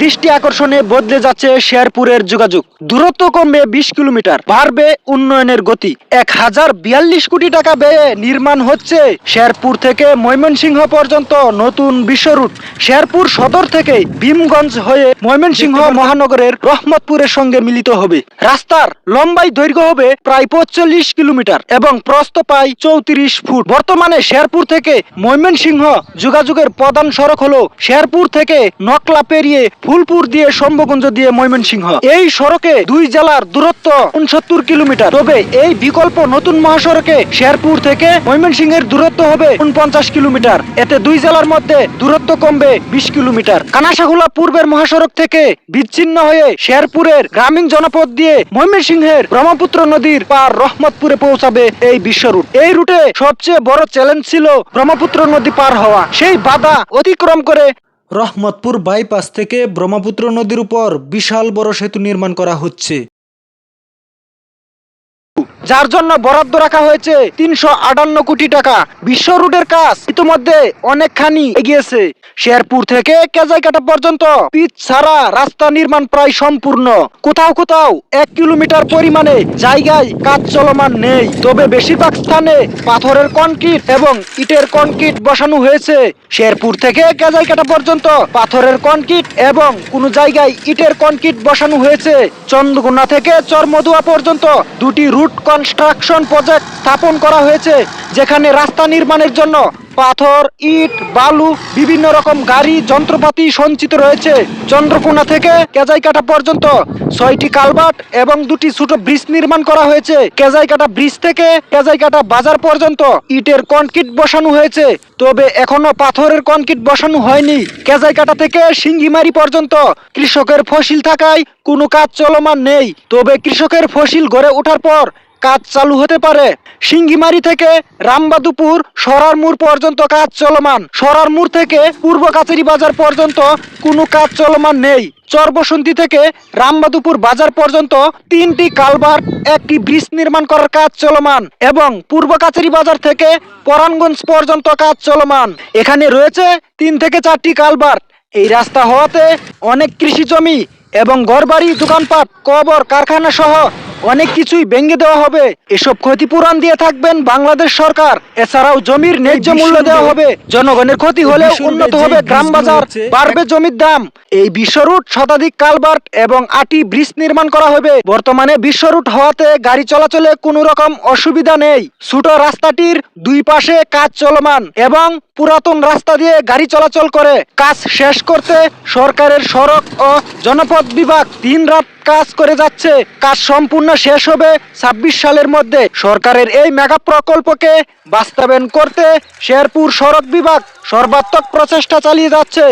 দৃষ্টি আকর্ষণে বদলে যাচ্ছে শেরপুরের যোগাযোগ। দূরত্ব কমবে বিশ কিলোমিটার বাড়বে উন্নয়নের গতি। এক হাজার বিয়াল্লিশ কোটি টাকা ব্যয়ে নির্মাণ হচ্ছে শেরপুর থেকে ময়মনসিংহ পর্যন্ত নতুন বিশ্ব রুট। শেরপুর সদর থেকে ভীমগঞ্জ হয়ে ময়মনসিংহ মহানগরের রহমতপুরের সঙ্গে মিলিত হবে। রাস্তার লম্বাই দৈর্ঘ্য হবে প্রায় পঁচল্লিশ কিলোমিটার এবং প্রস্থ প্রায় চৌত্রিশ ফুট। বর্তমানে শেরপুর থেকে ময়মনসিংহ যোগাযোগের প্রধান সড়ক হলো শেরপুর থেকে নকলা পেরিয়ে ফুলপুর দিয়ে শম্ভগঞ্জ দিয়ে ময়মনসিংহ। এই সড়কে দুই জেলার দূরত্ব উনসত্তর কিলোমিটার। তবে এই বিকল্প নতুন মহাসড়কে শেরপুর থেকে ময়মনসিংহের দূরত্ব হবে উনপঞ্চাশ কিলোমিটার। এতে দুই জেলার মধ্যে দূরত্ব কমবে বিশ কিলোমিটার। কানাসাগুলা পূর্বের মহাসড়ক থেকে বিচ্ছিন্ন হয়ে শেরপুরের গ্রামীণ জনপদ দিয়ে ময়মনসিংহের ব্রহ্মপুত্র নদীর পার রহমতপুরে পৌঁছাবে এই বিশ্ব রুট। এই রুটে সবচেয়ে বড় চ্যালেঞ্জ ছিল ব্রহ্মপুত্র নদী পার হওয়া। সেই বাধা অতিক্রম করে রহমতপুর বাইপাস থেকে ব্রহ্মপুত্র নদীর উপর বিশাল বড় সেতু নির্মাণ করা হচ্ছে। যার জন্য বরাদ্দ রাখা হয়েছে তিনশো আটান্ন কোটি টাকা। বিশ্ব রুটের কাজ ইতিমধ্যে অনেকখানি এগিয়েছে। শেরপুর থেকে কেজাইকাটা পর্যন্ত পিচ ছাড়া রাস্তা নির্মাণ প্রায় সম্পূর্ণ। কোথাও কোথাও এক কিলোমিটার পরিমাণে জায়গায় কাজ চলমান নেই। তবে বেশিরভাগ স্থানে পাথরের কনক্রিট এবং ইটের কনক্রিট বসানো হয়েছে। শেরপুর থেকে কেজাইকাটা পর্যন্ত পাথরের কনক্রিট এবং কোনো জায়গায় ইটের কনক্রিট বসানো হয়েছে। চন্দ্রকোনা থেকে চরমদুয়া পর্যন্ত দুটি রুট কনস্ট্রাকশন প্রজেক্ট স্থাপন করা হয়েছে, যেখানে রাস্তা নির্মাণের জন্য পাথর, ইট, বালু, বিভিন্ন রকম গাড়ি, যন্ত্রপাতি সঞ্চিত রয়েছে। চন্দ্রকোনা থেকে কেজাইকাটা পর্যন্ত ছয়টি কালভার্ট এবং দুটি ছোট ব্রিজ নির্মাণ করা হয়েছে। কেজাইকাটা ব্রিজ থেকে কেজাইকাটা বাজার পর্যন্ত ইটের কনক্রিট বসানো হয়েছে, তবে এখনও পাথরের কনক্রিট বসানো হয়নি। কেজাইকাটা থেকে সিঙ্গিমারি পর্যন্ত কৃষকের ফসিল থাকায় কোনো কাজ চলমান নেই, তবে কৃষকের ফসিল গড়ে ওঠার পর কাজ চালু হতে পারে। সিঙ্গিমারি থেকে রামবাদুপুর সরার মোড় পর্যন্ত কাজ চলমান। সরার মোড় থেকে পূর্ব কাছারি বাজার পর্যন্ত কোনো কাজ চলমান নেই। চরবসন্তী থেকে রামবাদুপুর বাজার পর্যন্ত তিনটি কালভার একটি ব্রিজ নির্মাণ করার কাজ চলমান এবং পূর্ব কাছারি বাজার থেকে পরাণগঞ্জ পর্যন্ত কাজ চলমান। এখানে রয়েছে তিন থেকে চারটি কালভার এই রাস্তা হওয়াতে অনেক কৃষি জমি এবং ঘরবাড়ি, দোকানপাট, কবর, কারখানা সহ অনেক কিছুই ভেঙে দেওয়া হবে। এসব ক্ষতিপূরণ দিয়ে থাকবেন বাংলাদেশ সরকার। এছাড়াও জমির ন্যায্য মূল্য দেওয়া হবে। জনগণের ক্ষতি হলে উন্নত হবে গ্রাম বাজার বাড়বে জমির দাম। এই বিশ্ব রুট শতাধিক কালভার্ট এবং আটি ব্রিজ নির্মাণ করা হবে। বর্তমানে বিশ্ব রুট হওয়াতে গাড়ি চলাচলে কোনো রকম অসুবিধা নেই। ছোট রাস্তাটির দুই পাশে কাজ চলমান এবং পুরাতন রাস্তা দিয়ে গাড়ি চলাচল করে। কাজ শেষ করতে সরকারের সড়ক ও জনপথ বিভাগ তিন রাত কাজ করে যাচ্ছে। কাজ সম্পূর্ণ শেষ হবে ছাব্বিশ সালের মধ্যে। সরকারের এই মেগা প্রকল্পকে বাস্তবায়ন করতে শেরপুর সড়ক বিভাগ সর্বাত্মক প্রচেষ্টা চালিয়ে যাচ্ছে।